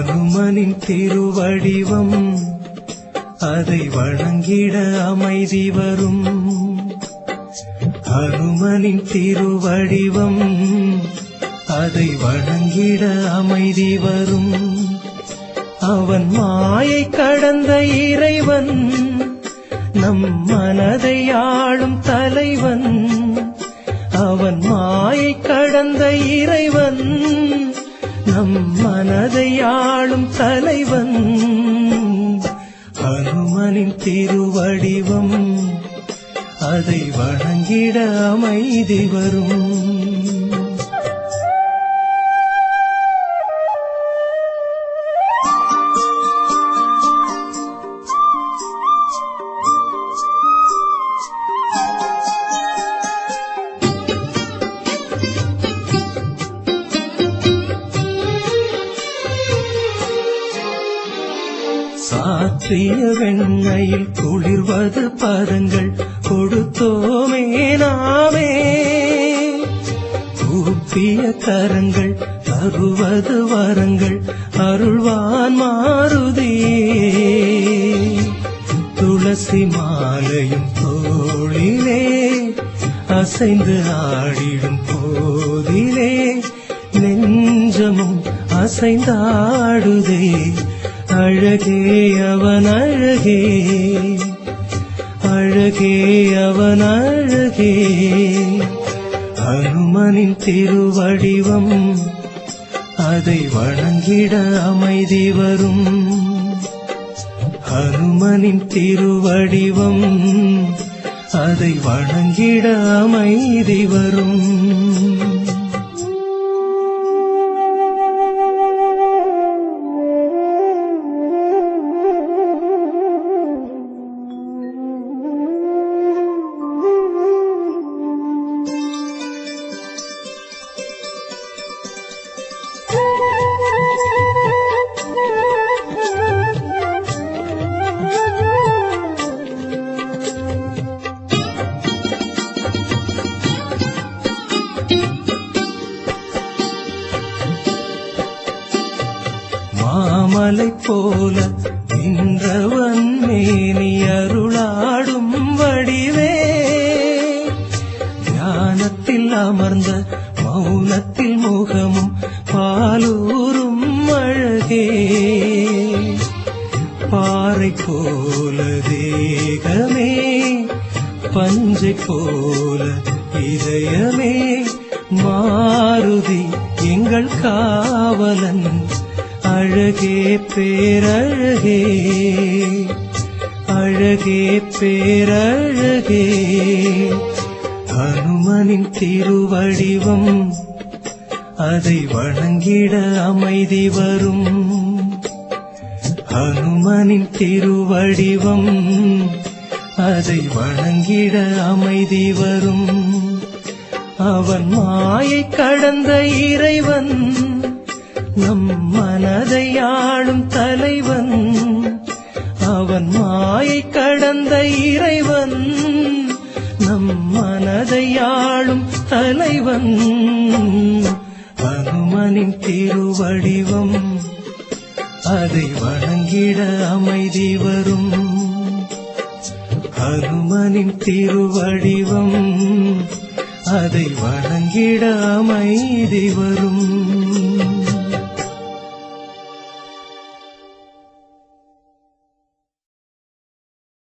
அனுமனின் திருவடிவம் அதை வணங்கிட அமைதி வரும். அனுமனின் திருவடிவம் அதை வணங்கிட அமைதி வரும். அவன் மாயை கடந்த இறைவன் நம் மனதை ஆளும் தலைவன். அவன் மாயை கடந்த இறைவன் நம் மனதை ஆளும் தலைவன். ஹனுமனின் திருவடிவம். அதை வணங்கிட அமைதி வரும் சாற்றிய வெண்ணையில் குளிர்வது பதங்கள் கொடுத்தோமே நாமே. கூப்பிய கரங்கள் தருவது வரங்கள் அருள்வான் மாருதியே துளசி மாலையும் தோழிலே அசைந்து ஆடிடும் போதிலே நெஞ்சமும் அசைந்தாடுதே. அழகே அவன் அழகே. அழகே அவன் அழகே. அனுமனின் திருவடிவம் அதை வணங்கிட அமைதி வரும். ஹனுமனின் திருவடிவம் அதை வணங்கிட அமைதி வரும். மாமலை போல நின்றவன் மேனி அருளாடும் வடிவே. ஞானத்தில் அமர்ந்த மௌனத்தில் முகமும் பாலூரும் அழகே. பாறை போல தேகமே பஞ்சை போல இதயமே. மாருதி எங்கள் காவலன் அழகே பேரழகே அழகே பேரழகே. ஹனுமனின் திருவடிவம் அதை வணங்கிட அமைதி வரும். ஹனுமனின் திருவடிவம் அதை வணங்கிட அமைதி வரும். அவன் மாயை கடந்த இறைவன் நம் மனதை ஆளும் தலைவன். அவன் மாயை கடந்த இறைவன். நம் மனதை ஆளும் தலைவன். அனுமனின் திருவடிவம் அதை வணங்கிட அமைதி வரும். அனுமனின் திருவடிவம் அதை வணங்கிட அமைதி வரும்.